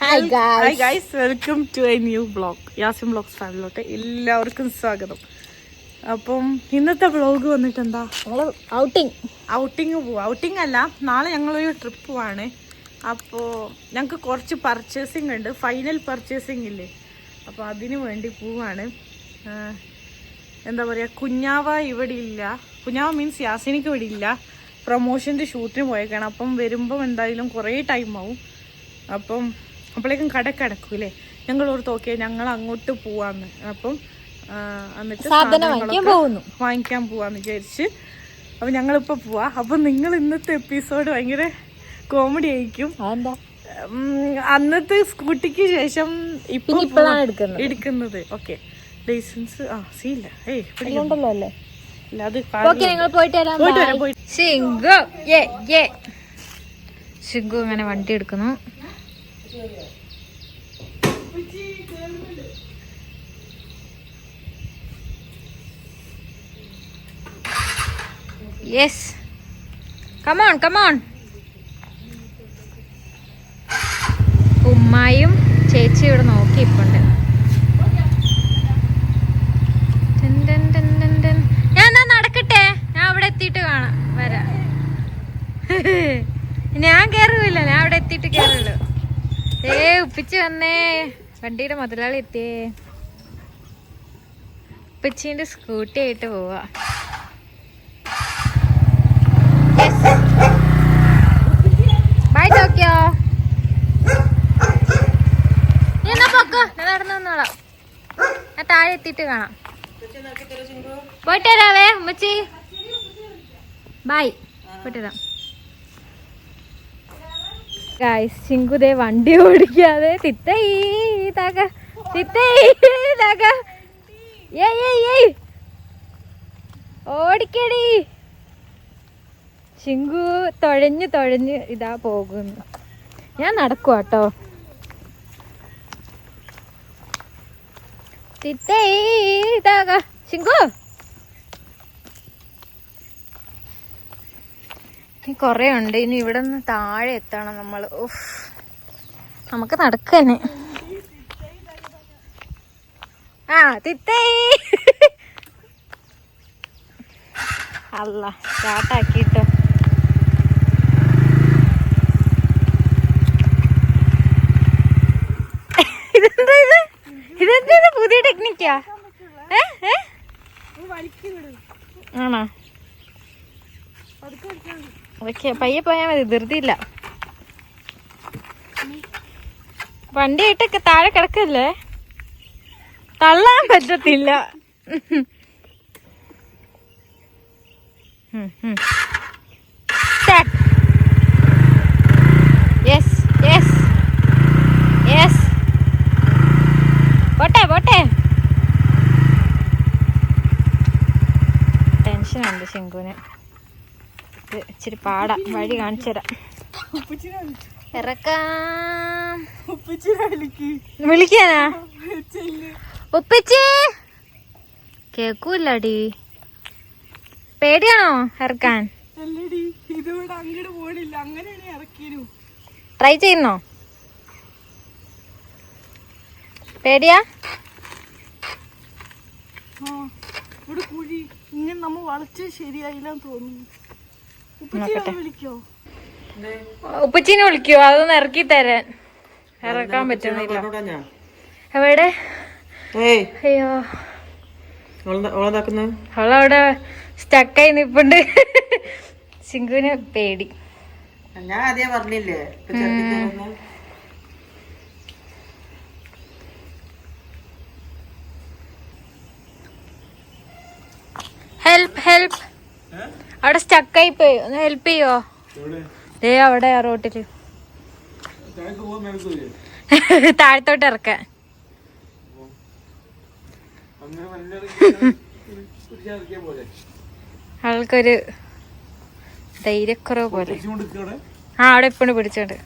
Hi hi guys guys welcome to a new blog Yasim blog ഫാമിലോട്ട് എല്ലാവർക്കും സ്വാഗതം. അപ്പം ഇന്നത്തെ വ്ലോഗ് വന്നിട്ട് എന്താ ഞങ്ങൾ ഔട്ടിങ് ഔട്ടിങ് പോവാ. ഔട്ടിങ് അല്ല നാളെ ഞങ്ങളൊരു ട്രിപ്പ് പോവാണ്. അപ്പോൾ ഞങ്ങൾക്ക് കുറച്ച് പർച്ചേസിങ് ഉണ്ട്. ഫൈനൽ പർച്ചേസിങ് ഇല്ലേ? അപ്പോൾ അതിന് വേണ്ടി പോവാണ്. എന്താ പറയുക കുഞ്ഞാവ ഇവിടെ ഇല്ല. കുഞ്ഞാവ മീൻസ് യാസിനിക്ക് ഇവിടെ ഇല്ല. പ്രൊമോഷന്റെ ഷൂട്ടിന് പോയേക്കാണ്. അപ്പം വരുമ്പം എന്തായാലും കുറേ ടൈം ആവും. അപ്പം അപ്പോഴേക്കും കടക്ക് അടക്കൂലേ ഞങ്ങൾ ഓർത്ത് ഓക്കെ ഞങ്ങൾ അങ്ങോട്ട് പോവാന്ന് അപ്പം എന്നിട്ട് വാങ്ങിക്കാൻ പോവാന്ന് വിചാരിച്ച് അപ്പൊ ഞങ്ങളിപ്പോ പോവാ. അപ്പൊ നിങ്ങൾ ഇന്നത്തെ എപ്പിസോഡ് ഭയങ്കര കോമഡി ആയിരിക്കും. അന്നത്തെ സ്കൂട്ടിക്ക് ശേഷം ഇപ്പൊ എടുക്കുന്നത്. ഓക്കെ. ലൈസൻസ് ആ സീല്ല. ഏയ് പിടിക്കുന്നു. ഉണ്ടല്ലോ അല്ലേ? ഇല്ല പോയിട്ട് വരാം. പോയിട്ട് ശിങ്കു. അങ്ങനെ വണ്ടി എടുക്കുന്നു. യെസ് കമോൺ കമോൺ ഉമ്മായും ചേച്ചി ഇവിടെ നോക്കി ഇപ്പുണ്ട്. ഞാൻ എന്നാ നടക്കട്ടെ? ഞാൻ അവിടെ എത്തിയിട്ട് കാണാം വരാം. ഞാൻ കേറുന്നില്ല ഞാൻ അവിടെ എത്തിയിട്ട് കേറുള്ളൂ. ഏ ഉപ്പിച്ച് വന്നേ. വണ്ടിയുടെ മുതലാളി എത്തിയേ. ഉപ്പിച്ചിന്റെ സ്കൂട്ടി ആയിട്ട് പോവാ. ബൈ ഞാൻ താഴെ കാണാം. പോയിട്ട് ഉമ്മച്ചി. ബൈ പോയിട്ട് ഗായ്സ് വണ്ടി ഓടിക്കാതെ തിത്തൈ താക താക. ഓടിക്കടി. ചിങ്കു തുഴഞ്ഞ് തുഴഞ്ഞ് ഇതാ പോകുന്നു. ഞാൻ നടക്കുക കേട്ടോ തിത്തേ ഇതാക ചിങ്കു ഇനി കൊറേ ഉണ്ട്. ഇനി ഇവിടെ നിന്ന് താഴെ എത്തണം നമ്മൾ ഉഫ്. നമുക്ക് നടക്കന്നെ. ആ തിത്തേ. അല്ല സ്റ്റാർട്ടാക്കിട്ടോ ഇതെന്താ ഇത്? ഇതെന്താ ഇത്? പുതിയ ടെക്നിക്കാ? ഏ ഏ? ആണോ? ഓക്കെ പയ്യെ പോയാൽ മതി ധൃതിയില്ല. വണ്ടി ആയിട്ടൊക്കെ താഴെ കിടക്കല്ലേ? തള്ളാൻ പറ്റത്തില്ല. Yes yes yes. പോട്ടെ പോട്ടെ. ടെൻഷനുണ്ട് ശങ്കുവിന്. ഇത് ഇച്ചിരി പാടാ. വഴി കാണിച്ചു തരാം. ഇറക്കാം. വിളിക്കാനാ? ഉപ്പച്ചി. കേക്കൂല്ലടി. പേടിയാണോ ഇറക്കാൻ? ട്രൈ ചെയ്യുന്നോ? പേടിയാ? ഇവിടെ കുഴി. ഇങ്ങനെ നമ്മ വളച്ച് ശരിയായില്ലെന്ന് തോന്നുന്നു. നോക്കട്ടെ. വിളിക്കോ? ഉപ്പച്ചിനെ വിളിക്കോ? അതൊന്ന് ഇറക്കി തരാൻ. ഇറക്കാൻ പറ്റുന്നില്ല. എവിടെ? ഏയ്. അയ്യോ. അവളവിടെ സ്റ്റക്കായി നിപ്പുണ്ട്. സിംഗുവിന് പേടി. ഞാൻ ആദ്യം പറഞ്ഞില്ലേ ഹെൽപ്പ് ഹെൽപ്പ് അവിടെ സ്റ്റക്കായി പോയി ഒന്ന് ഹെൽപ്പ് ചെയ്യോ? ദേ അവിടെ ആ റോട്ടിൽ. താഴത്തോട്ട് ഇറക്കാൻ. ആൾക്കൊരു ധൈര്യക്കുറവ് പോലെ. ആ അവിടെ ഇപ്പോഴും പിടിച്ചോണ്ട്.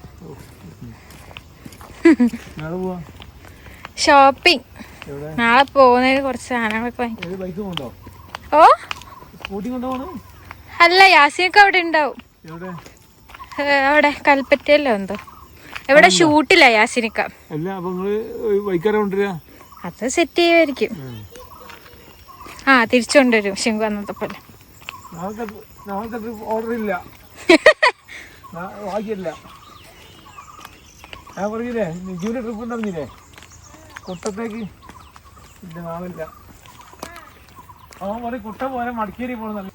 ഷോപ്പിംഗ് നാളെ പോകുന്നതിന് കുറച്ച് സാധനങ്ങളൊക്കെ വാങ്ങി. ഓ? അല്ല യാസിയൊക്കെ അവിടെ ഉണ്ടാവും. അവിടെ കൽപ്പറ്റയല്ലോ എന്തോ? എവിടെ ഷൂട്ടില്ല യാസിനിക്ക? അത് സെറ്റ് ചെയ്യുമായിരിക്കും ആ തിരിച്ചുകൊണ്ടുവരും ശിങ്കു അന്നത്തെ പോലെ. ഞാൻ പറഞ്ഞില്ലേ നിജുവിന്റെ ട്രിപ്പ് ഉണ്ടെന്നില്ലേ കൊട്ടത്തേക്ക് ഇല്ല അവൻ പറയും കുട്ട പോലെ മടിക്കേരി പോകണം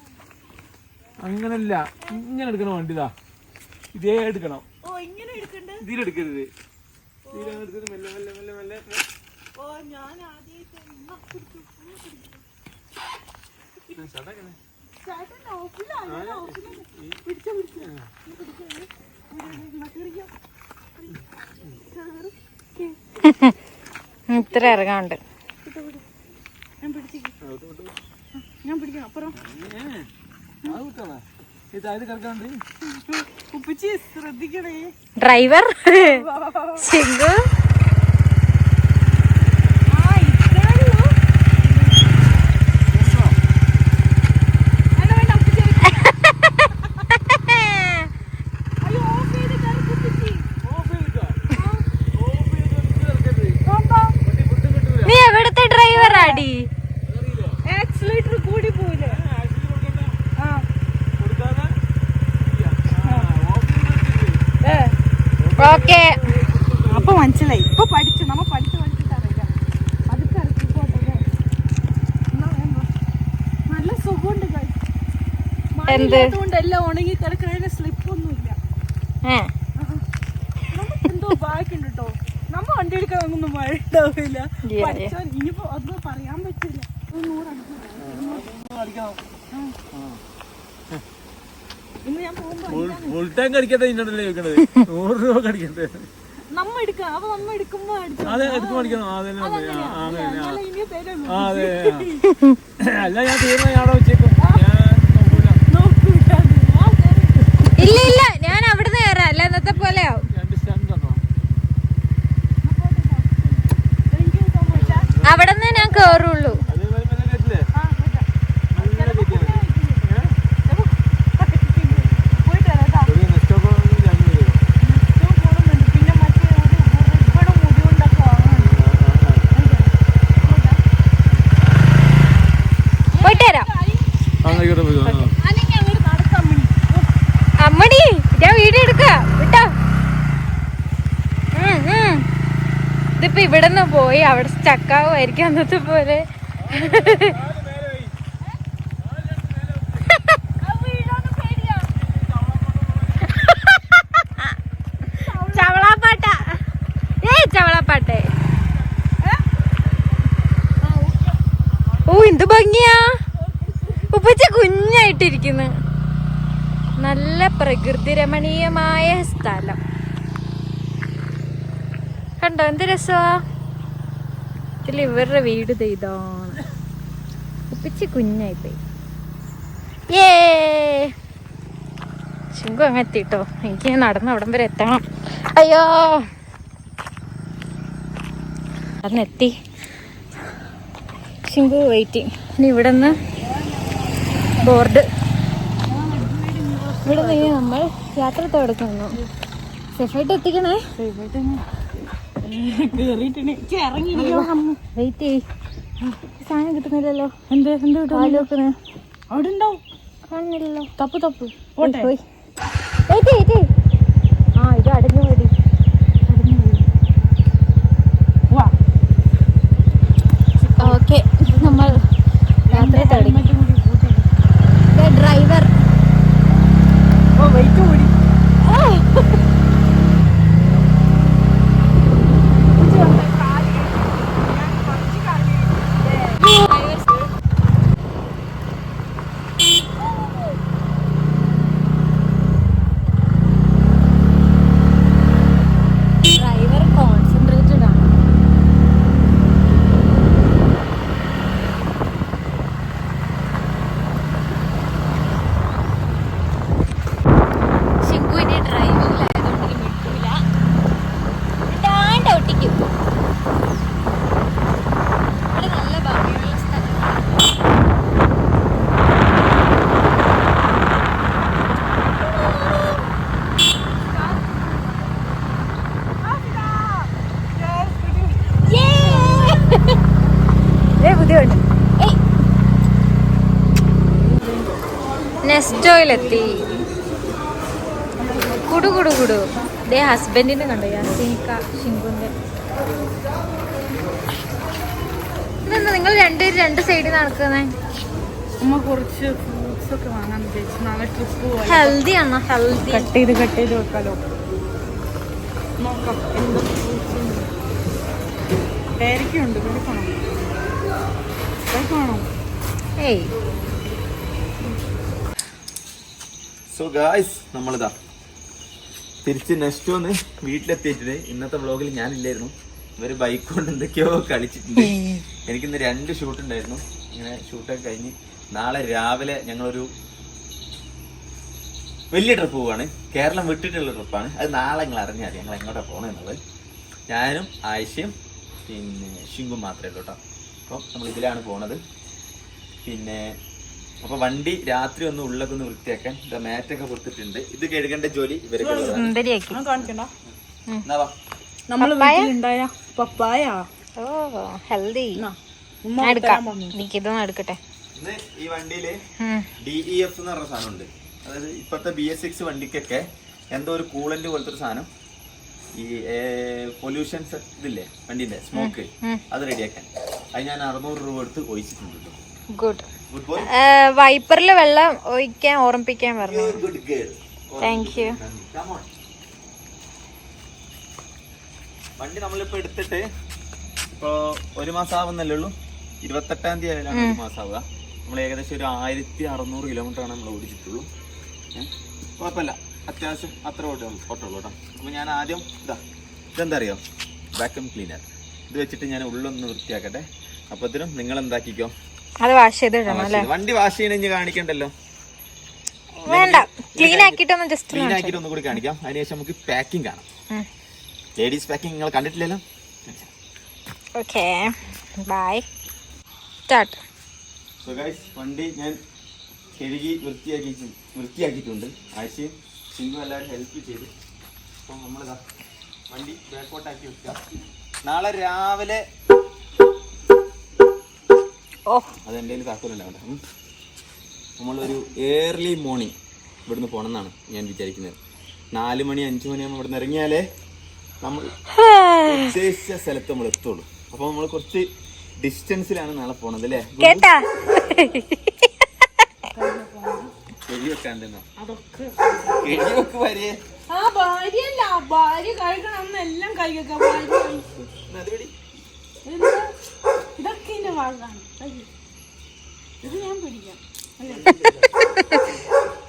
അങ്ങനല്ല ഇങ്ങനെ എടുക്കണ വണ്ടിതാ ഇതേ. എടുക്കണം. ഓ ഇങ്ങനെ എടുക്കണ്ട്? ഇതിലെടുക്കരുത് ഇതിലെടുക്കരുത് മെല്ലെ മെല്ലെ മെല്ലെ മെല്ലെ ഇത്ര ഇറങ്ങാണ്ട് ഞാൻ പിടിച്ചു ഞാൻ പിടിക്കണം അപ്പുറം. ഉപ്പിച്ച് ശ്രദ്ധിക്കണേ. ഡ്രൈവർ ശിങ്കു ആ ഇത്രേ ഉള്ളൂ വേണ്ട വേണ്ട ഉപ്പിച്ച് അയ്യോ ഓഫ് ചെയ്ത് കയറി ഉപ്പിച്ച് ഓഫ് ചെയ്തിട്ടോ ഓഫ് ചെയ്തിട്ട് കിടക്കരുത് എന്താ വണ്ടി ഫുഡ് കിട്ടൂല നീ എവിടത്തെ ഡ്രൈവറാടി അതറിയില്ലേ ആക്സിലേറ്റർ കൂടി പോയില്ലേ ആക്സിഡന്റ് കൊടുക്കണ്ട ആ കൊടുക്കാതെ ഇല്ല. ആ, ഓഫ് ചെയ്തിട്ട് ഏ ഓക്കെ അപ്പൊ മനസ്സിലായി ഇപ്പൊ പഠിച്ചു നമ്മ പഠിച്ച് പഠിച്ചിട്ട് അറിയാം അതൊക്കെ ഇറക്കി പോട്ടെ എന്നാ വേണ്ട. നല്ല സുഖമുണ്ട് guys. മഴ എന്ത്? എല്ലാം ഉണങ്ങി സ്ലിപ്പ് ഒന്നുമില്ല. എന്തോ ബാക്കുണ്ട് കേട്ടോ നമ്മ വണ്ടി എടുക്കാനൊന്നും മഴ ഉണ്ടാവില്ല. Yeah, പഠിച്ചോ ഇനിയിപ്പോ അത് പറയാൻ പറ്റില്ല. ഫുൾ ടാങ്ക് അടിക്കട്ടെ ഇന്നോടല്ലേ ചോദിക്കണത്? നൂറ് രൂപ അടിക്കട്ടെ നമ്മ എടുക്കാം. അപ്പൊ നമ്മ എടുക്കുമ്പോ അടിക്കണം. അല്ല ഞാൻ തീർന്ന ഞാൻ വെച്ചേക്കും ഞാൻ നോക്കൂല നോക്കൂല ആ, കേറി. ഇല്ല ഇല്ല ഞാൻ അവിടുന്ന് കയറാം അല്ല ഇന്നത്തെ പോലെ ആവും രണ്ട് സ്റ്റാൻഡ് തന്നോ Thank you so much. ആ, അവിടെ നിന്ന് ഞാൻ കേറുള്ളൂ അതേപോലെ മെല്ലെ കേട്ടില്ലേ ആ, കേട്ടോ. നല്ല കേട്ടില്ലേ പോയിട്ട് വരാം കേട്ടോ. ഒരു നെസ്റ്റോക്കോ ഞാൻ വരും ഇഷ്ടം പോകുന്നുണ്ട്. പിന്നെ മറ്റേ ഒരു ഇവിടെ മുടി കൊണ്ടൊക്കെ വാങ്ങുന്നുണ്ട്. പോയിട്ട് വരാം ആയിക്കോട്ടെ പോയി ആ. അല്ലെങ്കിൽ അങ്ങോട്ട് നടക്കാൻ വേണ്ടി. അമ്മടി ഞാൻ വീഡിയോ എടുക്ക വിട്ടോ ഉം, ഉം. ഇതിപ്പോ ഇവിടെ നിന്ന് ചക്കാവുമായിരിക്കും അന്നത്തെ പോലെ. ചവളാപ്പാട്ട. ഏ ചവളാപ്പാട്ടെ. ഓ എന്ത് ഭംഗിയാ. ഉപ്പച്ച കുഞ്ഞായിട്ടിരിക്കുന്നു. നല്ല പ്രകൃതി രമണീയമായ സ്ഥലം. കണ്ടോ എന്ത് രസമാ ഇതിൽ ഇവരുടെ വീട് ഇതാണ് കുഞ്ഞായിപ്പോയി. കുഞ്ഞായി പോയി ഏ അങ്ങ് എത്തിട്ടോ. എനിക്ക് നടന്ന് അവിടം വരെ എത്തണം. അയ്യോ! അന്നെത്തി ശിങ്കു വെയിറ്റിംഗ് ഇനി ഇവിടെ നിന്ന് ബോർഡ് ഇവിടെ നിന്ന് നമ്മൾ യാത്ര തുടക്കുന്നു സേഫായിട്ട് എത്തിക്കണേ? കേറിയിട്ടുണ്ട്. വെയിറ്റ് ചെയ് സാധനം കിട്ടുന്നില്ലല്ലോ. എന്ത് എന്ത് കിട്ടും? അവിടെ ഉണ്ടാവും. കാണുന്നില്ലല്ലോ. തപ്പ് തപ്പ്. പോട്ടെ. പോയി. വെയിറ്റ് വെയിറ്റ് ചെയ് ആ ഇത് അടഞ്ഞു മതി അടഞ്ഞു പോയി വാ ഓക്കെ നമ്മൾ യാത്ര തുടങ്ങി ഹെൽമെറ്റും കൂടി കൂട്ടി. ഡ്രൈവർ ഓ വെയിറ്റ് കൂടി ഡ്രൈവർ കോൺസെൻട്രേറ്റഡ് ആണ് ശിങ്കുവിനെ ഡ്രൈവിംഗിലായതുകൊണ്ട് ഇനി വിട്ടൂല വിടാണ്ട് ഒട്ടിക്കും ഇവിടെ നല്ല ഭംഗിയുള്ള സ്ഥലം ഏ ബുദ്ധിമുട്ട് ഏയ് നെസ്റ്റോയിലെത്തി കുടു കുടു കുടു. ദേ ഹസ്ബൻഡിനെ കണ്ടോ? യാസീനിക്ക ഷിങ്കുന്റെ. ഇതെന്താ നിങ്ങൾ രണ്ടുപേരും രണ്ട് സൈഡിൽ നടക്കുന്നേ? അമ്മ കുറച്ച് ഫ്രൂട്ട്സ് ഒക്കെ വാങ്ങാൻ വിചാരിച്ചു. നാളെ ട്രിപ്പ് പോവാൻ ഹെൽത്തി ആണോ? ഹെൽത്തി കട്ട് ചെയ്ത് കട്ട് ചെയ്ത് വെക്കാലോ. നോക്കാം എന്ത് ഫ്രൂട്ട്സ് ഉണ്ട്. പേരയ്ക്കുണ്ട് പേരക്കാണോ പേരക്കാണോ ഏയ്. സോ ഗായ്സ് നമ്മളിതാ തിരിച്ച് നെക്സ്റ്റ് ഒന്ന് വീട്ടിലെത്തിയിട്ടുണ്ട് ഇന്നത്തെ വ്ളോഗിൽ ഞാനില്ലായിരുന്നു. ഇവർ ബൈക്ക് കൊണ്ട് എന്തൊക്കെയോ കളിച്ചിട്ടുണ്ട്. എനിക്കിന്ന് രണ്ട് ഷൂട്ട് ഉണ്ടായിരുന്നു. ഇങ്ങനെ ഷൂട്ടൊക്കെ കഴിഞ്ഞ് നാളെ രാവിലെ ഞങ്ങളൊരു വലിയ ട്രിപ്പ് പോവാണ്. കേരളം വിട്ടിട്ടുള്ള ട്രിപ്പാണ് അത് നാളെ ഞങ്ങൾ അറിഞ്ഞാൽ ഞങ്ങൾ എങ്ങോട്ടാ പോകണമെന്നുള്ളത് ഞാനും ആയിഷയും പിന്നെ ഷിങ്കും മാത്രമേ ഉള്ളൂ കേട്ടോ അപ്പം നമ്മൾ ഇതിലാണ് പോണത്. പിന്നെ അപ്പൊ വണ്ടി രാത്രി ഒന്ന് ഉള്ളതൊന്ന് ഒന്ന് വൃത്തിയാക്കാൻ ഇതാ മാറ്റൊക്കെ കൊടുത്തിട്ടുണ്ട്. ഇത് കഴുകേണ്ട ജോലി ഇവരൊക്കെ പപ്പായ? ഓ. എനിക്കിതൊന്നും എടുക്കട്ടെ. ഇന്ന് ഈ വണ്ടിയിൽ. ഡി ഇ എഫ് എന്ന് പറഞ്ഞ സാധനം ഉണ്ട് അതായത് ഇപ്പോഴത്തെ ബി എസ് സിക്സ് വണ്ടിക്കൊക്കെ എന്തോ ഒരു കൂളന്റ് പോലത്തെ ഒരു സാധനം. ഈ പൊല്യൂഷൻസ് ഇതില്ലേ വണ്ടിന്റെ സ്മോക്ക് അത് റെഡിയാക്കാൻ അത് ഞാൻ അറുന്നൂറ് രൂപ എടുത്ത് ഒഴിച്ചിട്ടുണ്ട് കേട്ടോ. ഗുഡ് വൈപ്പറിൽ വെള്ളം ഒഴിക്കാൻ ഓർമ്മിപ്പിക്കാൻ പറഞ്ഞു. താങ്ക് യു വണ്ടി നമ്മളിപ്പോ എടുത്തിട്ട് ഇപ്പോ ഒരു മാസം ആവുന്നല്ലേ ഉള്ളൂ? ഇരുപത്തെട്ടാം തീയതി ആയാലാണ് ഒരു മാസം ആവുക നമ്മൾ ഏകദേശം ഒരു ആയിരത്തി അറുന്നൂറ് കിലോമീറ്റർ ആണ് നമ്മൾ ഓടിച്ചിട്ടുള്ളൂ കുഴപ്പമില്ല. അത്യാവശ്യം അത്ര ഓട്ടം ഓട്ടമുള്ളൂ കേട്ടോ. അപ്പൊ ഞാൻ ആദ്യം ഇതാ ഇതെന്താ അറിയോ വാക്യൂം ക്ലീനർ ഇത് വെച്ചിട്ട് ഞാൻ ഉള്ളൊന്ന് വൃത്തിയാക്കട്ടെ. അപ്പത്തിനും നിങ്ങൾ എന്താക്കിക്കോ അത് വാഷ് ചെയ്ത് ഇടണം അല്ലേ? വണ്ടി വാഷ് ചെയ്യണമെങ്കിൽ കാണിക്കണ്ടല്ലോ. വേണ്ട. ക്ലീൻ ആക്കിട്ടൊന്ന് ജസ്റ്റ് ക്ലീൻ ആക്കിട്ട് ഒന്നും കൂടി കാണിക്കാം. അതിനുശേഷം നമുക്ക് പാക്കിംഗ് കാണാം. ലേഡീസ് പാക്കിംഗ് നിങ്ങൾ കണ്ടിട്ടില്ലല്ലോ? Okay bye start so guys വണ്ടി ഞാൻ കഴുകി വൃത്തിയാക്കി വൃത്തിയാക്കിയിട്ടുണ്ട്. ആഴ്ചയും സിംഗും എല്ലാവരും ഹെൽപ്പ് ചെയ്ത്. അപ്പം നമ്മളിതാ വണ്ടി ബാക്കോട്ടാക്കി വെക്കുക നാളെ രാവിലെ ഓ. അതെന്റെ കയ്യിൽ. നമ്മളൊരു ഏർലി മോർണിംഗ് ഇവിടുന്ന് പോകണമെന്നാണ് ഞാൻ വിചാരിക്കുന്നത്. നാല് മണി അഞ്ച് മണിയാകുമ്പോൾ ഇവിടുന്ന് ഇറങ്ങിയാലേ നമ്മൾ ഉദ്ദേശിച്ച സ്ഥലത്ത് നമ്മൾ എത്തുള്ളൂ. അപ്പൊ നമ്മൾ കുറച്ച് ഡിസ്റ്റൻസിലാണ് നാളെ പോണത് അല്ലേ? കേട്ടാ? ഭാര്യ കഴിക്കണം എല്ലാം കഴിക്കാം ഇത് ഞാൻ പിടിക്കാം.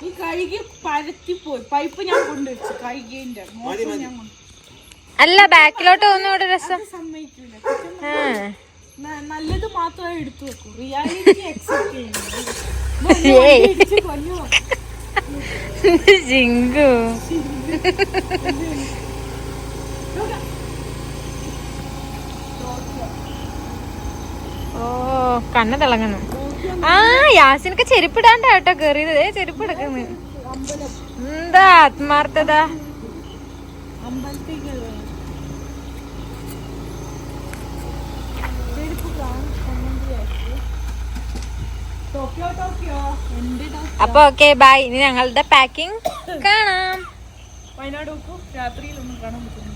ഈ കഴുകി പരത്തിപ്പോയി പൈപ്പ് ഞാൻ കൊണ്ടുവച്ചു. കഴുകിന്റെ ഞാൻ കൊണ്ട് അല്ല ബാക്കിലോട്ട് ഒന്നുകൂടെ രസം. സമ്മതിക്കില്ല നല്ലത് മാത്രമേ എടുത്തു വെക്കൂ. റിയാലിറ്റി അക്സെപ്റ്റ് ജിങ്കു ഓ കണ്ണ് തിളങ്ങുന്നു. ആ യാസിനൊക്കെ ചെരുപ്പിടാണ്ട കേട്ടോ കേറിയത്. ദേ ചെരുപ്പ് എടുക്കുന്നു എന്താ ആത്മാർത്ഥത? അപ്പൊ ഓക്കെ ബൈ. ഇനി ഞങ്ങളുടെ പാക്കിംഗ് കാണാം. വയനാട് രാത്രിയിൽ ഒന്നും കാണാൻ പറ്റുന്നു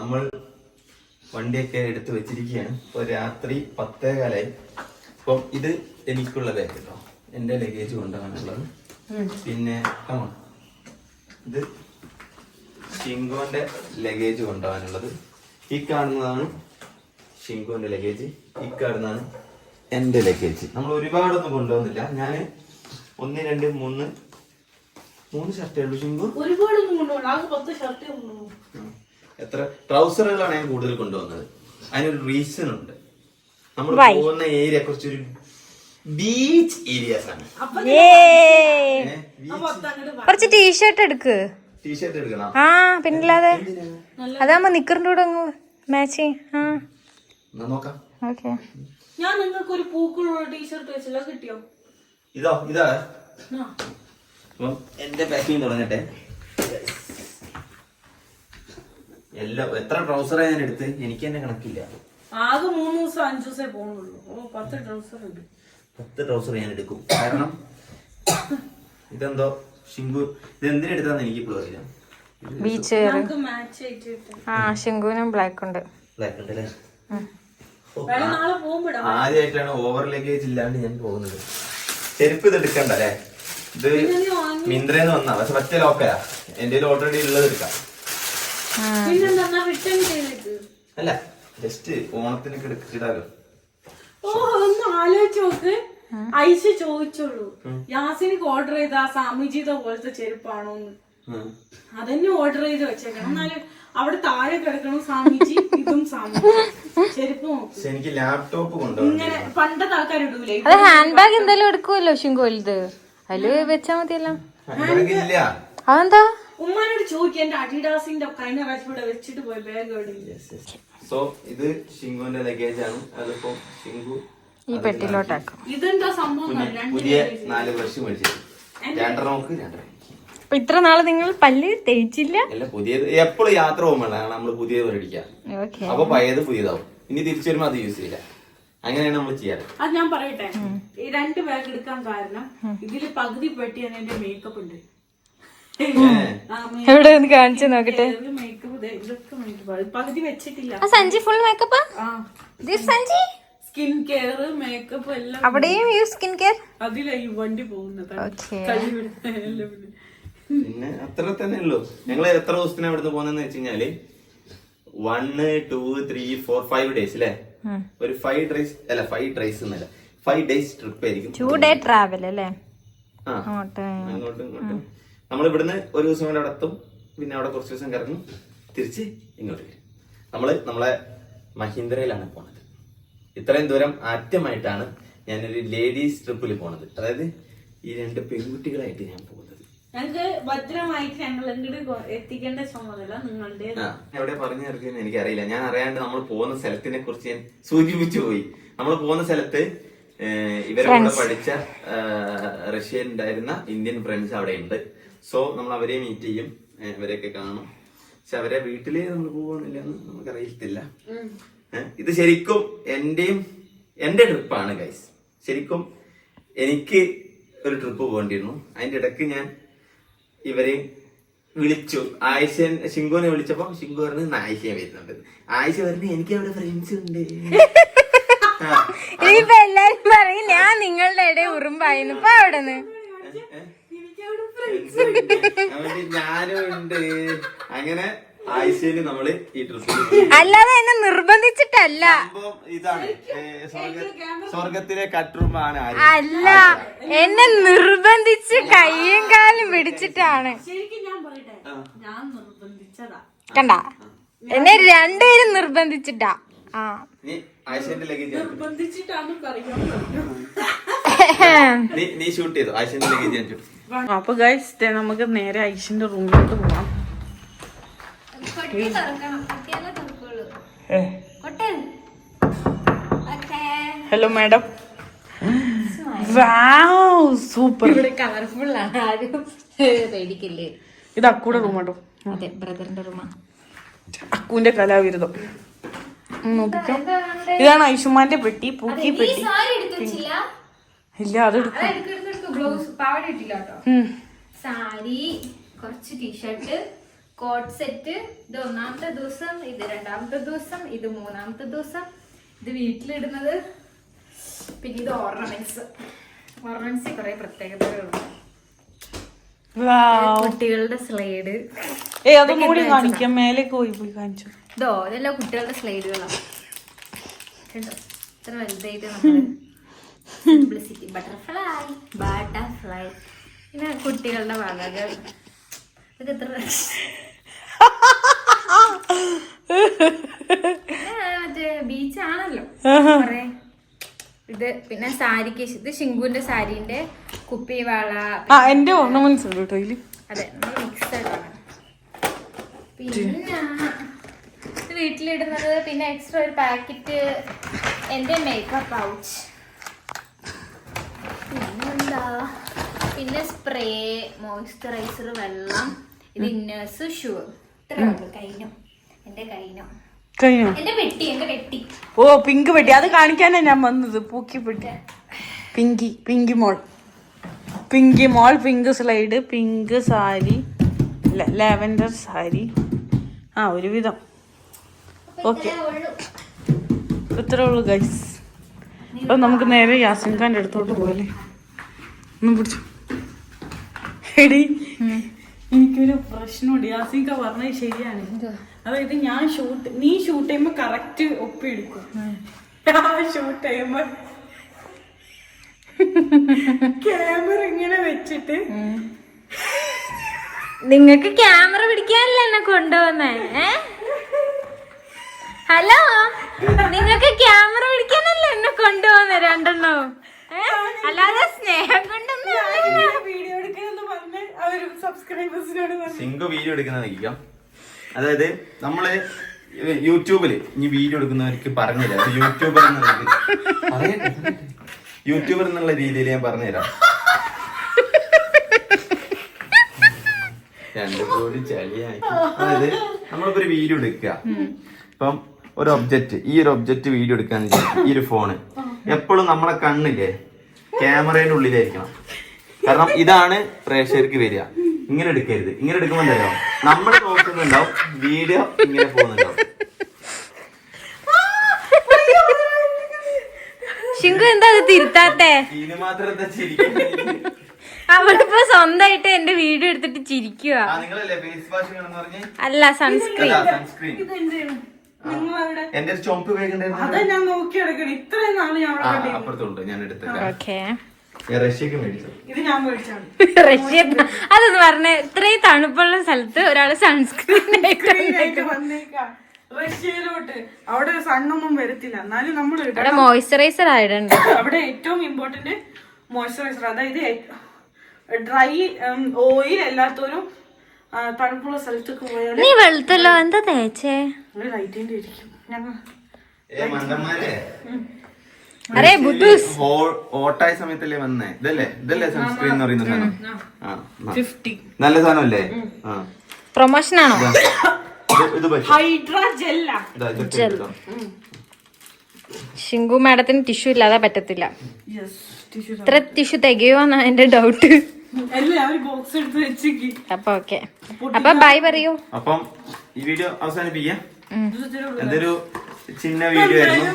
നമ്മൾ വണ്ടിയൊക്കെ എടുത്ത് വെച്ചിരിക്കുകയാണ്. ഇപ്പോൾ രാത്രി പത്തേ കാലായി. അപ്പം ഇത് എനിക്കുള്ള ബാഗ് കേട്ടോ എന്റെ ലഗേജ് കൊണ്ടാണുള്ളത്. പിന്നെ ഇത് ഷിങ്കോന്റെ ലഗേജ് കൊണ്ടുപോകാനുള്ളത്. ഈ കാണുന്നതാണ് ഷിങ്കോന്റെ ലഗേജ് ഈ കാണുന്നതാണ് എന്റെ ലഗേജ് നമ്മൾ ഒരുപാടൊന്നും കൊണ്ടുപോകുന്നില്ല. ഞാൻ ഒന്ന് രണ്ട് മൂന്ന് മൂന്ന് ഷർട്ടേ ഉള്ളൂ ഷിങ്കു? ഒരുപാടൊന്നും കൊണ്ടുപോകണം പത്ത് ഷർട്ടേ കൊണ്ടുപോകും. എത്ര? ട്രൗസറുകളാണ് ഞാൻ കൂടുതൽ കൊണ്ടുവന്നത്. അതിനൊരു റീസൺ ഉണ്ട്. നമ്മൾ? പോകുന്ന ഏരിയ കുറച്ചൊരു ബീച്ച് ഏരിയാസ് ആണ്. കുറച്ച് ടീഷർട്ട് എടുക്ക്. ടീഷർട്ട് എടുക്കണം. ആ പിന്നില്ലാതെ. അതാകുമ്പോ നിക്കറിന്റെ കൂടെ അങ്ങ് മാച്ച് ആ. നോക്കാം. ഓക്കെ ഞാൻ നിങ്ങൾക്ക് ഒരു പൂക്കളുള്ള ടീഷർട്ട് വെച്ചല്ലോ കിട്ടിയോ? ഇതോ ഇതാ. അപ്പം എന്റെ പാക്കിങ് തുടങ്ങട്ടെ എല്ലാം എത്ര ട്രൗസറാണ് ഞാൻ എടുത്ത് എനിക്ക് തന്നെ കണക്കില്ല. ആകെ മൂന്ന് ദിവസം അഞ്ചു ദിവസമേ പോകുന്നുള്ളൂ ഓ പത്ത് ട്രൗസർ ഉണ്ട്. പത്ത് ട്രൗസർ ഞാൻ എടുക്കും. കാരണം ഇതെന്തോ ഷിങ്കു ഇത് എന്തിനെടുത്താന്ന് എനിക്ക് ഇപ്പോൾ അറിയാം ബീച്ച് നമുക്ക് മാച്ച് ആയിട്ട് ആ ശംഖുവിനും ബ്ലാക്ക് ഉണ്ട്. ബ്ലാക്ക് വേണം നാളെ പോകുമ്പോടാ. ആദ്യമായിട്ടാണ് ഓവർ ലഗേജ് ഇല്ലാണ്ട് ഞാൻ പോകുന്നത്. ചെരുപ്പ് ഇത് എടുക്കണ്ട അല്ലേ? ഇത് മിന്ത്രന്ന് വന്നാ. പക്ഷെ മറ്റേ ലോക്കലാ എന്റെ ഓൾറെഡി ഉള്ളത് എടുക്കാം. അല്ല ജസ്റ്റ് ഓണത്തിനൊക്കെ എടുക്കിടാലോ ഓ ഒന്ന് ആലോചിച്ച് നോക്ക്. ഐഷ ചോദിച്ചോളൂ യാസിനിക്ക് ഓർഡർ ചെയ്ത ആ സാമിജിത പോലത്തെ ചെരുപ്പാണോന്ന്. അതന്നെ ഓർഡർ ചെയ്ത് വെച്ചേക്കണം. എന്നാൽ അവിടെ താഴെ കിടക്കണം സ്വാമിജി ഇതും സ്വാമിജി. ചെരുപ്പും നോക്ക്. എനിക്ക് ലാപ്ടോപ്പ് ഇങ്ങനെ പണ്ടത്തെ ആൾക്കാർ ഇടൂലേ? അത് ഹാൻഡ് ബാഗ് എന്തായാലും എടുക്കുമല്ലോ ശിങ്കു വലുത് അതിൽ വെച്ചാ മതിയല്ലോ. അതെന്താ? ഉമ്മാനോട് ചോദിക്കും എന്റെ അഡിഡാസിന്റെ കഴിഞ്ഞ പ്രാവശ്യം ഇവിടെ വെച്ചിട്ട് പോയി ബാഗ് എവിടെ സോ ഇത് ഷിങ്കുവിന്റെ ലഗേജ് ആണ്. അതിപ്പോ ഷിങ്കു ഈ പെട്ടിലോട്ടാക്കും ഇതെന്താ സംഭവം? പുതിയ നാല് ബ്രഷ് മേടിച്ചത് രണ്ടെണ്ണം നോക്ക്. അപ്പൊ ഇത്ര നാൾ നിങ്ങൾ പല്ല് തേച്ചില്ല? അല്ല പുതിയത് എപ്പോഴും യാത്ര പോകുമ്പോഴാണ് നമ്മൾ പുതിയത് മേടിക്കുക ഓക്കെ അപ്പൊ പഴയത് പുതിയതാവും. ഇനി തിരിച്ചു വരുമ്പോ അത് യൂസ് ചെയ്യില്ല. അങ്ങനെയാണ് നമ്മൾ ചെയ്യാറ്. അത് ഞാൻ പറയട്ടെ. ഈ രണ്ട് ബാഗ് എടുക്കാൻ കാരണം ഇതിൽ പകുതി പെട്ടിയാണ് എന്റെ മേക്കപ്പ് ഉണ്ട്. എവിടെ ഒന്ന് കാണിച്ചു നോക്കട്ടെ. മേക്കപ്പ് ഇതൊക്കെ മേക്കപ്പ് പകുതി വെച്ചിട്ടില്ല. ആ സഞ്ചി ഫുൾ മേക്കപ്പാ ആ? സഞ്ചി സ്കിൻ കെയർ മേക്കപ്പ് എല്ലാം അവിടെയും ഈ സ്കിൻ കെയർ അതിലാ ഈ വണ്ടി പോകുന്നത്. പിന്നെ. അത്ര തന്നെ ഉള്ളൂ. ഞങ്ങൾ എത്ര ദിവസത്തിന് അവിടുന്ന് പോകുന്നതെന്ന് വെച്ച് കഴിഞ്ഞാൽ one two three four five days അല്ലേ ഒരു ഫൈവ് ഡേയ്സ് അല്ല ഫൈവ് ഡേയ്സ് എന്നല്ല. ഫൈവ് ഡേയ്സ് ട്രിപ്പ് ആയിരിക്കും. ടു ഡേ ട്രാവൽ അല്ലേ? അങ്ങോട്ടും ഇങ്ങോട്ടും. നമ്മൾ ഇവിടുന്ന് ഒരു ദിവസം കൂടെ അവിടെ എത്തും. പിന്നെ അവിടെ കുറച്ച് ദിവസം കിടക്കും. തിരിച്ച് ഇങ്ങോട്ട് വരും നമ്മൾ നമ്മളെ മഹീന്ദ്രയിലാണ് പോണത്. ഇത്രയും ദൂരം ആദ്യമായിട്ടാണ് ഞാനൊരു ലേഡീസ് ട്രിപ്പിൽ പോണത്. അതായത് ഈ രണ്ട് പെൺകുട്ടികളായിട്ട് ഞാൻ പോകുന്നത്. എത്തിക്കേണ്ട ചുമതല നിങ്ങളുടെ എവിടെ പറഞ്ഞു എനിക്ക് അറിയില്ല ഞാൻ അറിയാണ്ട് നമ്മൾ പോകുന്ന സ്ഥലത്തിനെ കുറിച്ച് ഞാൻ സൂചിപ്പിച്ചു പോയി. നമ്മൾ പോകുന്ന സ്ഥലത്ത് ഇവരെ കൂടെ പഠിച്ച റഷ്യൻ ഉണ്ടായിരുന്ന ഇന്ത്യൻ ഫ്രണ്ട്സ് അവിടെ ഉണ്ട് സോ നമ്മൾ അവരെ മീറ്റ് ചെയ്യും. അവരെയൊക്കെ കാണും. പക്ഷെ അവരെ വീട്ടിലേ നമ്മൾ പോകണില്ല എന്ന് നമുക്കറിയത്തില്ല ഇത് ശരിക്കും എന്റെയും എന്റെ ട്രിപ്പാണ് ഗൈസ് ശരിക്കും എനിക്ക് ഒരു ട്രിപ്പ് പോകേണ്ടിയിരുന്നു. അതിന്റെ ഇടയ്ക്ക് ഞാൻ ഇവരെ വിളിച്ചു. ആയിഷൻ ശിങ്കുവിനെ വിളിച്ചപ്പോ ശിങ്കു പറഞ്ഞു "ഇന്ന് ആയിഷ വരുന്നുണ്ട്. ആയിഷ പറഞ്ഞു എനിക്ക് അവിടെ ഫ്രണ്ട്സ് ഉണ്ട്. ഇപ്പൊ എല്ലാരും പറയും ഞാൻ നിങ്ങളുടെ ഇടയിൽ ഉറുമ്പായിരുന്നു ഇപ്പൊ അവിടെ നിന്ന് ഞാനും ഉണ്ട്. അങ്ങനെ ആയിഷയിൽ നമ്മൾ ഈ ഡ്രസ് അല്ലാതെ എന്നെ നിർബന്ധിച്ചിട്ടല്ല. ഇതാണ്. സ്വർഗത്തിലെ ആര് അല്ല എന്നെ നിർബന്ധിച്ച് കയ്യും കാലും പിടിച്ചിട്ടാണ്. ശരിക്കും ഞാൻ പറയട്ടെ? ഞാൻ നിർബന്ധിച്ചതാ. കണ്ട? എന്നെ രണ്ടുപേരും നിർബന്ധിച്ചിട്ടാ. ആ. നീ പറയാ ലഗേജ് നിർബന്ധിച്ചിട്ടാണ് പറയാൻ നീ നീ ഷൂട്ട് ചെയ്തു? ആയിഷന്റെ അപ്പൊ ഗൈസ് നമുക്ക് നേരെ ഐഷിന്റെ റൂമിലോട്ട് പോവാം. ഹലോ മാഡം സൂപ്പർ കളർഫുൾ ആണ്. ആരും പേടിക്കില്ലേ? ഇത് അക്കൂടെ റൂമാട്ടോ അതെ ബ്രദറിന്റെ റൂമാ അക്കുവിന്റെ കലാവിരുദ്ധം. നോക്കിക്കോ. ഇതാണ് ഐഷുമാന്റെ പെട്ടി പൂക്കി പെട്ടി. ഇല്ല അത് ബ്ലൗസ് പാവട ഇട്ടില്ല കേട്ടോ. സാരി കുറച്ച് ടീഷർട്ട് കോട്ട് സെറ്റ് ഇത് ഒന്നാമത്തെ ദിവസം ഇത് രണ്ടാമത്തെ ദിവസം ഇത് മൂന്നാമത്തെ ദിവസം. ഇത് വീട്ടിലിടുന്നത്. പിന്നെ ഇത് ഓർണമെന്റ്സ് ഓർണമെന്റ്സ് കുറെ പ്രത്യേകതകളുണ്ട്. കുട്ടികളുടെ സ്ലൈഡ് ഏ അതൊന്നും കൂടി കാണിക്കാം. മേലേക്ക് പോയി പോയി കാണിച്ചു. ഇതോ ഇതെല്ലാം കുട്ടികളുടെ സ്ലൈഡുകളാണ് ഇത്ര വലുതായിട്ട് നമ്മൾ സിംപ്ലിസിറ്റി ബട്ടർഫ്ലൈ ബട്ടർഫ്ലൈ പിന്നെ കുട്ടികളുടെ വളകൾ ഇതൊക്കെ എത്ര മറ്റേ ബീച്ചാണല്ലോ കൊറേ ഇത് പിന്നെ സാരിക്ക് ഇത് ശിങ്കുവിന്റെ സാരിന്റെ കുപ്പി വള എന്റെ ഓർണമെന്റ്സ് ഉണ്ട് കേട്ടോ ഇതിൽ. അതെ മിക്സ്ഡ് പിന്നെ വീട്ടിലിടുന്നത് പിന്നെ എക്സ്ട്രാ ഒരു പാക്കറ്റ് എന്റെ മേക്കപ്പ് പൗച്ച് പിന്നെ സ്പ്രേ മോയ്സ്ചറൈസർ വെള്ളം ഇത് ഇന്നേഴ്സ് ഷൂ ഇത്രേ ഉള്ളൂ. കഴിഞ്ഞു എന്റെ കൈനോ കഴിഞ്ഞു എന്റെ വെട്ടി എന്റെ പെട്ടി. ഓ പിങ്ക് പെട്ടി. അത് കാണിക്കാനാ ഞാൻ വന്നത്. പൂക്കി പെട്ടി. പിങ്കി പിങ്കി മോൾ പിങ്കി മോൾ pink slide pink sari lavender sari ആ ഒരുവിധം. ഓക്കെ ഇത്രേ ഉള്ളൂ. ഗൈസ് അപ്പൊ നമുക്ക് നേരെ യാസിൻ ഖാന്റെ അടുത്തോട്ട് പോലെ ഒന്ന് പിടിച്ചു. എടി എനിക്കൊരു പ്രശ്നമുണ്ട്. യാസിക്ക പറഞ്ഞത് ശരിയാണ്. അതായത് ഞാൻ ഷൂട്ട് നീ ഷൂട്ട് ചെയ്യുമ്പോ കറക്റ്റ് ഒപ്പിയെടുക്കും ഞാൻ ഷൂട്ട് ചെയ്യുമ്പോ ക്യാമറ ഇങ്ങനെ വെച്ചിട്ട് നിങ്ങക്ക് ക്യാമറ പിടിക്കാനല്ല എന്നെ കൊണ്ടുവന്നേ ഹലോ? നിങ്ങക്ക് ക്യാമറ പിടിക്കാനല്ല എന്നെ കൊണ്ടുവന്നേ രണ്ടെണ്ണവും? അല്ലാതെ സ്നേഹം കൊണ്ടൊന്നും. വീഡിയോ എടുക്കണമെന്ന് പറഞ്ഞ് അവർ സബ്സ്ക്രൈബേഴ്സിനോട് പറഞ്ഞു. സിംഗു വീഡിയോ എടുക്കുന്നത് നിൽക്കാം അതായത് നമ്മൾ യൂട്യൂബിൽ ഇനി വീഡിയോ എടുക്കുന്നവർക്ക് പറഞ്ഞുതരാം. ഒരു യൂട്യൂബർ എന്നുള്ള. യൂട്യൂബർ എന്നുള്ള രീതിയിൽ ഞാൻ പറഞ്ഞുതരാം. രണ്ടു കോടി ചളിയാക്കി അതായത് നമ്മളിപ്പോ ഒരു വീഡിയോ എടുക്കുക. ഇപ്പം ഒരു ഒബ്ജക്റ്റ് ഈ ഒരു ഒബ്ജക്റ്റ് വീഡിയോ എടുക്കാന്ന് വിചാരിക്കും. ഈ ഒരു ഫോണ് എപ്പോഴും നമ്മളെ കണ്ണില്ലേ? ക്യാമറയുടെ ഉള്ളിലായിരിക്കണം. കാരണം ഇതാണ് പ്രേക്ഷകർക്ക് വരിക. ഇങ്ങനെ എടുക്കരുത്. ഇങ്ങനെ എടുക്കുമ്പോൾ എന്തല്ലോ നമ്മൾ നോക്കുന്നുണ്ടാവും വീഡിയോ ഇങ്ങനെ പോകുന്നുണ്ടാവും. ശിങ്കു എന്താ അത് തിരുത്താത്തെ? ഇതിന് മാത്രം അവളിപ്പോ സ്വന്തമായിട്ട് എന്റെ വീഡിയോ എടുത്തിട്ട് ചിരിക്കുക ആ നിങ്ങളല്ലേ ഫേസ് വാഷ് എന്ന് പറഞ്ഞ്? അല്ല സൺസ്ക്രീൻ സൺസ്ക്രീൻ ഇതെന്താണ് നിങ്ങളവിടെ? എന്റെ ഒരു ചുമപ്പ് വേഗണ്ടായിരുന്നു അതാ ഞാൻ ഇത്രയും നാൾ ഞാൻ അവിടെ ആ കണ്ടിരുന്നു. അപ്പുറത്തുണ്ട്. ഞാൻ ഓക്കെ. ഞാൻ റഷ്യക്ക് മേടിച്ചു. ഇത് ഞാൻ മേടിച്ചാണ് റഷ്യ അതൊന്ന് പറഞ്ഞ ഇത്രയും തണുപ്പുള്ള സ്ഥലത്ത് ഒരാൾ സൺസ്ക്രീൻ ആയിട്ട് വന്നേക്കാം. റഷ്യയിലോട്ട്. അവിടെ സണ്ണൊന്നും വരത്തില്ല. എന്നാലും നമ്മൾ ഇവിടെ മോയ്സ്ചറൈസർ ആയിട്ടുണ്ട്. അവിടെ ഏറ്റവും ഇമ്പോർട്ടന്റ് മോയ്സ്ചറൈസർ അതായത് ഡ്രൈ ഓയിൽ എല്ലാത്തോരും തണുപ്പുള്ള സ്ഥലത്തൊക്കെ പോയാൽ നീ വെളുത്തല്ലോ എന്താ തേച്ചേ? ലൈറ്റിന്റെ ഇരിക്കും ഞങ്ങൾ ഏ മണ്ടന്മാരെ. അറേ ബുദ്ധൂസ്. ഓട്ടായ സമയത്തല്ലേ വന്നേ? ഇതല്ലേ? ഇതല്ലേ സൺസ്ക്രീൻ എന്ന് പറയുന്ന സാധനം? നല്ല സാധനമല്ലേ? പ്രൊമോഷൻ ആണോ. ശിങ്കു മാഡത്തിന് ടിഷ്യൂ ഇല്ലാതെ പറ്റത്തില്ല. ടിഷ്യൂ ഇത്ര ടിഷ്യൂ തികയോന്നാ എന്റെ ഡൗട്ട് അപ്പൊ ഓക്കെ. അപ്പൊ ബൈ പറയൂ. അപ്പം ഈ വീഡിയോ അവസാനിപ്പിക്കാം. എന്തൊരു ചിന്ന വീഡിയോ ആയിരുന്നു.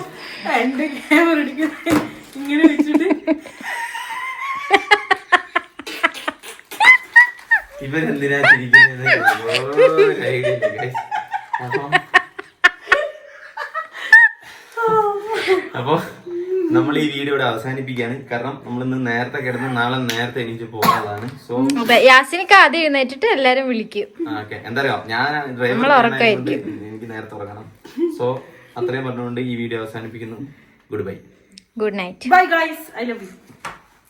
എന്റെ ക്യാമറ ഇങ്ങനെ വെച്ചിട്ട്. ഇവരെന്തിനാ ചിരിക്കുന്നത്? അപ്പൊ നമ്മൾ ഈ വീഡിയോ ഇവിടെ അവസാനിപ്പിക്കാണ് കാരണം നമ്മൾ ഇന്ന് നേരത്തെ കിടന്ന് നാളെ നേരത്തെ എനിക്ക് പോകുന്നതാണ് സോ യാസിനിക്ക് ആദ്യം എഴുന്നേറ്റിട്ട് എല്ലാരും വിളിക്കും. ഓക്കെ എന്താ ഞാൻ ഡ്രൈവർ. എനിക്ക് നേരത്തെ ഉറങ്ങണം. സോ അത്രയും പറഞ്ഞുകൊണ്ട് ഈ വീഡിയോ അവസാനിപ്പിക്കുന്നു. Goodbye good night bye guys I love you